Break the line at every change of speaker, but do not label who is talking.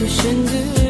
Geceyi